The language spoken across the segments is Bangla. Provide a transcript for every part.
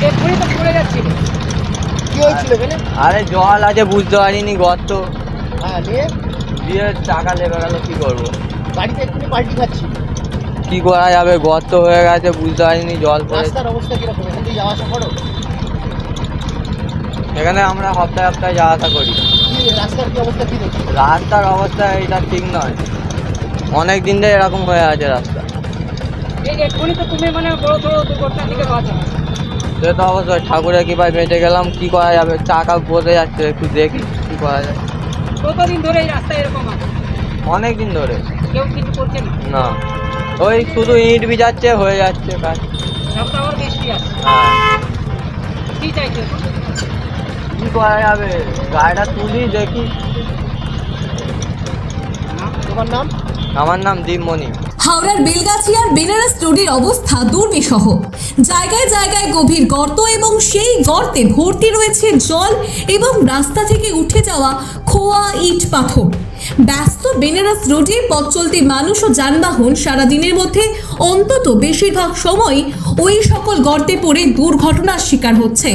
তো এক্ষুনি তো পড়ে যাচ্ছিল কি হয়েছিল এখানে? আরে জল আছে বুঝতে পারিনি গর্ত। হ্যাঁ নিয়ে দিয়ে চাকা লেগে গেল কি করব? গাড়িতে এক্ষুনি পাল্টি খাচ্ছি। কি করা যাবে? গর্ত হয়ে গেছে বুঝতে পারিনি জল পড়ে রাস্তার অবস্থা কীরকম? এখান থেকে যাওয়া আসা করো। এখানে আমরা সপ্তাহে সপ্তাহে যাওয়া আসা করি। রাস্তার কি অবস্থা কি রাস্তার অবস্থা এটা ঠিক নয়। অনেক দিন ধরে এরকম হয়ে আছে রাস্তা। এই এক্ষুনি তো তুমি মানে বড় বড় দুর্ঘটনা থেকে বাঁচা সে তো অবশ্যই ঠাকুরের কৃপায় বেঁচে গেলাম কি করা যাবে? চাকা বসে যাচ্ছে একটু দেখি কি করা যায়। কতদিন ধরে এই রাস্তা এরকম অনেক দিন ধরে। কেউ কিছু করছে না? না। ওই শুধু ইট বিজাচ্ছে হয়ে যাচ্ছে কাজ। বৃষ্টি হ্যাঁ। কি চাইছে? কি করা যাবে? গাড়িটা তুলি দেখি। তোমার নাম? আমার নাম দীপমণি। হাওড়ার বেলগাছিয়ার বেনারস রোডের অবস্থা দুর্বিষহ। জায়গায় জায়গায় গভীর গর্ত এবং সেই গর্তে ভর্তি রয়েছে জল এবং রাস্তা থেকে উঠে যাওয়া খোয়া ইট পাথর। ব্যস্ত বেনারস রোডে পথ চলতি মানুষ ও যানবাহন সারাদিনের মধ্যে অন্তত বেশিরভাগ সময় ওই সকল গর্তে পড়ে দুর্ঘটনার শিকার হচ্ছে।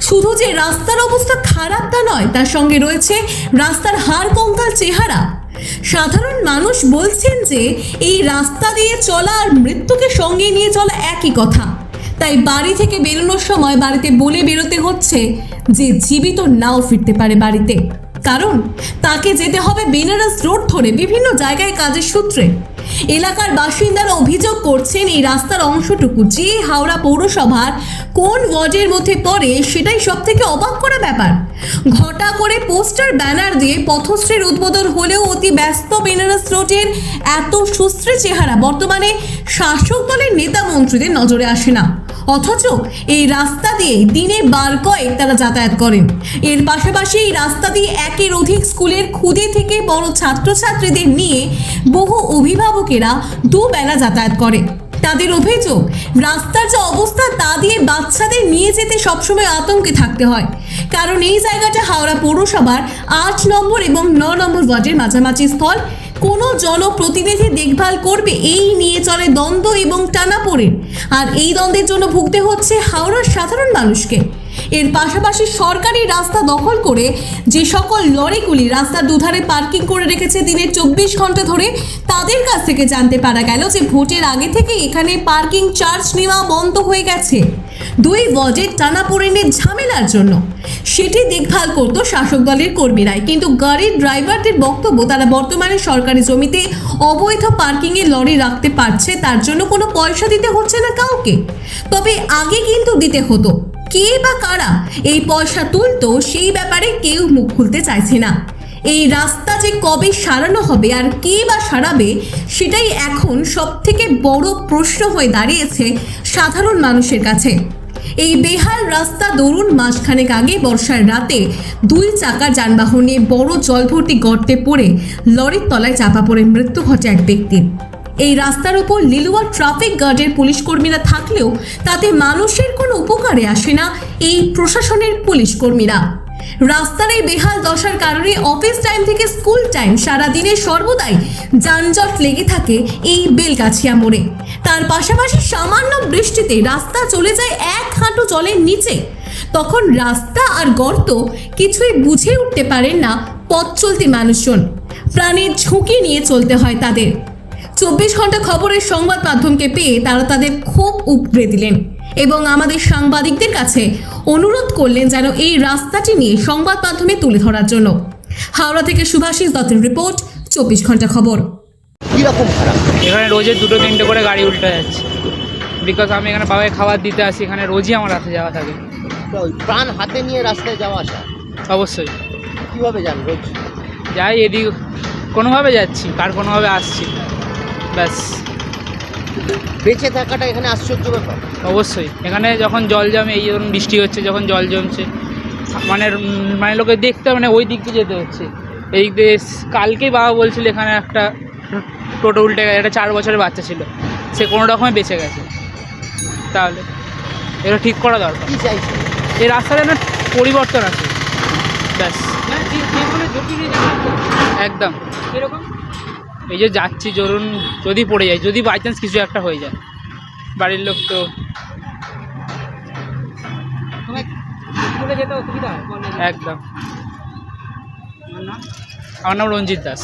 শুধু যে রাস্তার অবস্থা খারাপ তা নয়, তার সঙ্গে রয়েছে রাস্তার হাড় কঙ্কাল চেহারা। সাধারণ মানুষ বলছেন যে এই রাস্তা দিয়ে চলা আর মৃত্যুকে সঙ্গে নিয়ে চলা একই কথা। তাই বাড়ি থেকে বেরোনোর সময় বাড়িতে বলে বেরোতে হচ্ছে যে জীবিত নাও ফিরতে পারে বাড়িতে। কারণ তাকে যেতে হবে বেনারস রোড ধরে বিভিন্ন জায়গায় কাজের সূত্রে। এলাকার বাসিন্দারা অভিযোগ করছেন এই রাস্তার অংশটুকু, যে হাওড়া পৌরসভার কোন ওয়ার্ডের মধ্যে পড়ে সেটাই সব থেকে অবাক করা ব্যাপার। ঘটা করে পোস্টার, ব্যানার দিয়ে পথশ্রীর উদ্বোধন হলেও অতি ব্যস্ত বেনারস রোডের এত সুশ্রী চেহারা বর্তমানে শাসক দলের নেতা মন্ত্রীদের নজরে আসে না। অথচ এই রাস্তা দিয়ে দিনে বার কয়েক তারা যাতায়াত করেন। এর পাশাপাশি এই রাস্তা দিয়ে একের অধিক স্কুলের খুদে থেকে বড় ছাত্রছাত্রীদের নিয়ে বহু অভিভাবকেরা দুবেলা যাতায়াত করে। তাদের অভিযোগ, রাস্তার যে অবস্থা তা দিয়ে বাচ্চাদের নিয়ে যেতে সবসময় আতঙ্কে থাকতে হয়। কারণ এই জায়গাটা হাওড়া পৌরসভার আট নম্বর এবং ন নম্বর ওয়ার্ডের মাঝামাঝি স্থল। কোনো জনপ্রতিনিধি দেখভাল করবে এই নিয়ে চলে দ্বন্দ্ব এবং টানাপোড়েন। আর এই দ্বন্দ্বের জন্য ভুগতে হচ্ছে হাওড়ার সাধারণ মানুষকে। এর পাশাপাশি সরকারি রাস্তা দখল করে যে সকল লরিগুলি রাস্তার দুধারে পার্কিং করে রেখেছে দিনের চব্বিশ ঘণ্টা ধরে, তাদের কাছ থেকে জানতে পারা গেল যে ভোটের আগে থেকে এখানে পার্কিং চার্জ নেওয়া বন্ধ হয়ে গেছে। দুই ওয়ার্ডের টানাপোড়েনের ঝামেলার জন্য। সেটি দেখভাল করতো শাসক দলের কর্মীরাই, কিন্তু গাড়ির ড্রাইভারদের বক্তব্য তারা বর্তমানে সরকারি জমিতে অবৈধ পার্কিংয়ে লরি রাখতে পারছে, তার জন্য কোনো পয়সা দিতে হচ্ছে না কাউকে। তবে আগে কিন্তু দিতে হতো। কে বা কারা? এই পয়সা তুলতো, সেই ব্যাপারে কেউ মুখ খুলতে চাইছে না। এই রাস্তা যে কবে সারানো হবে আর কে বা সারাবে, সেটাই এখন সব থেকে বড় প্রশ্ন হয়ে দাঁড়িয়েছে সাধারণ মানুষের কাছে। এই বেহাল রাস্তা দরুন মাসখানেক আগে বর্ষার রাতে দুই চাকার যানবাহনে বড় জলভর্তি গর্তে পড়ে লরির তলায় চাপা পড়ে মৃত্যু ঘটে এক ব্যক্তির। এই রাস্তার উপর লিলুয়া ট্রাফিক গার্ডের পুলিশ কর্মীরা থাকলেও তাতে মানুষের কোনো উপকারে আসে না এই প্রশাসনের পুলিশ কর্মীরা। রাস্তার এই বেহাল দশার কারণে অফিস টাইম থেকে স্কুল টাইম সারাদিনে সর্বদাই যানজট লেগে থাকে এই বেলগাছিয়া মোড়ে। তার পাশাপাশি সামান্য বৃষ্টিতে রাস্তা চলে যায় এক হাঁটু জলের নিচে। তখন রাস্তা আর গর্ত কিছুই বুঝে উঠতে পারেন না পথ চলতি মানুষজন। প্রাণের ঝুঁকি নিয়ে চলতে হয় তাদের। চব্বিশ ঘণ্টা খবরের সংবাদ মাধ্যমকে পেয়ে তারা তাদের ক্ষোভ উপড়ে দিলেন এবং আমাদের সাংবাদিকদের কাছে অনুরোধ করলেন যেন এই রাস্তাটি নিয়ে সংবাদ মাধ্যমে তুলে ধরার জন্য। হাওড়া থেকে সুভাষিস দত্তের রিপোর্ট চব্বিশ ঘণ্টা খবর। কীরকম খারাপ? এখানে রোজের দুটো তিনটে করে গাড়ি উল্টে যাচ্ছে। বিকজ আমি এখানে বাবাকে খাবার দিতে আসি এখানে রোজই আমার রাতে যাওয়া থাকে। প্রাণ হাতে নিয়ে রাস্তায় যাওয়া আসা? অবশ্যই। কীভাবে যান রোজ? যাই এদিক কোনোভাবে যাচ্ছি কার কোনোভাবে আসছি। ব্যাস। বেঁচে থাকাটা এখানে আশ্চর্য ব্যাপার। অবশ্যই। এখানে যখন জল জমে এই ধরুন বৃষ্টি হচ্ছে যখন জল জমছে মানে মানে লোকে দেখতে মানে ওই দিক দিয়ে যেতে হচ্ছে। এই দিয়ে কালকেই বাবা বলছিল এখানে একটা টোটো উল্টে গেছে একটা চার বছরের বাচ্চা ছিল। সে কোনো রকমে বেঁচে গেছে। তাহলে এটা ঠিক করা দরকার। কি চাইছে? এই রাস্তাটা না পরিবর্তন আছে। ব্যাস। একদম। এরকম এই যে যাচ্ছি ধরুন যদি পড়ে যায় যদি বাই চান্স কিছু একটা হয়ে যায়। বাড়ির লোক তো স্কুলে যেতে অসুবিধা হয়? কলেজে একদম। আমার নাম? রঞ্জিত দাস।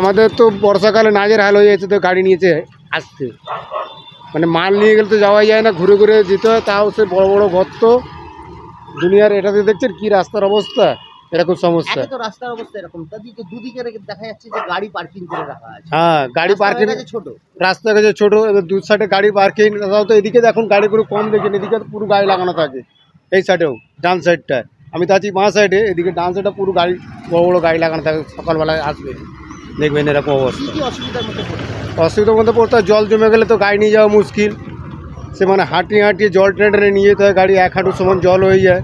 আমাদের তো বর্ষাকালে নাজের হাল হয়ে যাচ্ছে তো গাড়ি নিয়েছে আসতে। মানে মাল নিয়ে গেলে তো যাওয়াই যায় না ঘুরে ঘুরে যেতে হয় তাও সে বড় বড় গর্ত দুনিয়ার এটাতে দেখছেন কি রাস্তার অবস্থা? এরকম সমস্যা। একে তো রাস্তার অবস্থা এরকম। তাদিকে দুদিকে দেখা যাচ্ছে যে গাড়ি পার্কিং করে রাখা আছে। হ্যাঁ গাড়ি পার্কিং ছোট। রাস্তা কাছে ছোট এবার দু সাইডে গাড়ি পার্কিং তাও তো এদিকে দেখুন গাড়িগুলো কম দেখেন এদিকে তো পুরো গাড়ি লাগানো থাকে। এই সাইডেও ডান সাইডটায় আমি তো আছি বাঁ সাইডে এদিকে ডান সাইডে পুরো গাড়ি বড় বড় গাড়ি লাগানো থাকে সকালবেলায় আসবে। দেখবেন এরকম অবস্থা। অসুবিধার মধ্যে অসুবিধার মধ্যে পড়তে হয়, জল জমে গেলে তো গাড়ি নিয়ে যাওয়া মুশকিল। সে মানে হাঁটিয়ে হাঁটিয়ে জল টেনে টেনে নিয়ে যেতে হয় গাড়ি এক হাঁটু সমান জল হয়ে যায়।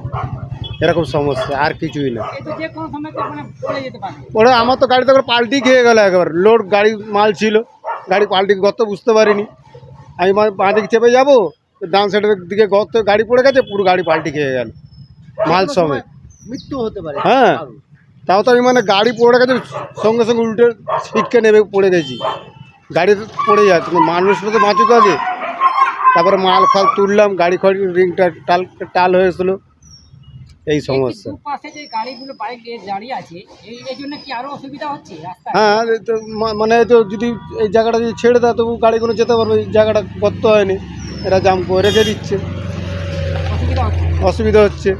এরকম সমস্যা আর কিছুই না। মানে ওরা আমার তো গাড়িতে করে পাল্টি খেয়ে গেল একবার। লোড গাড়ি মাল ছিল। গাড়ি পাল্টি গত বুঝতে পারিনি। আমি বাঁ দিকে চেপে যাব ডান সাইডের দিকে গত গাড়ি পড়ে গেছে পুরো গাড়ি পাল্টি খেয়ে গেল। মাল সময় মৃত্যু হতে পারে। হ্যাঁ। তাও তো আমি মানে গাড়ি পড়ে গেছে সঙ্গে সঙ্গে উল্টে ছিটকে নেবে পড়ে গেছি। গাড়ি তো পড়ে যায় তুমি মানুষটা তো বাঁচুক আগে। তারপরে মাল ফাল তুললাম গাড়ি খড়ি রিংটা টাল টাল হয়েছিল এই সমস্যা। পাশে যে গাড়িগুলো বাইক দাঁড়িয়ে আছে এই এই জন্য কি আরও অসুবিধা হচ্ছে হ্যাঁ তো মানে তো যদি এই জায়গাটা যদি ছেড়ে দেয় তবু গাড়িগুলো যেতে পারবে এই জায়গাটা গর্ত হয়নি এরা জাম করে রেখে দিচ্ছে। অসুবিধা হচ্ছে?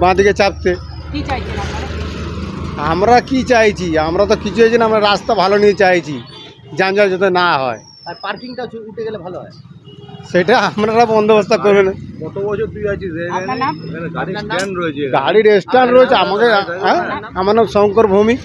বাঁ দিকে চাপতে। কি চাইছেন আপনারা? আমরা কি চাইছি? আমরা তো কিছু চাইছি না আমরা রাস্তা ভালো নিয়ে চাইছি যানজট যাতে না হয়। আর পার্কিংটা উঠে গেলে ভালো হয়। সেটা আপনারা বন্দোবস্ত করবেন। আপনার নাম? আপনার রয়েছে। গাড়ির স্ট্যান্ড রয়েছে আমাদের হ্যাঁ? আমার নাম শঙ্কর ভৌমিক।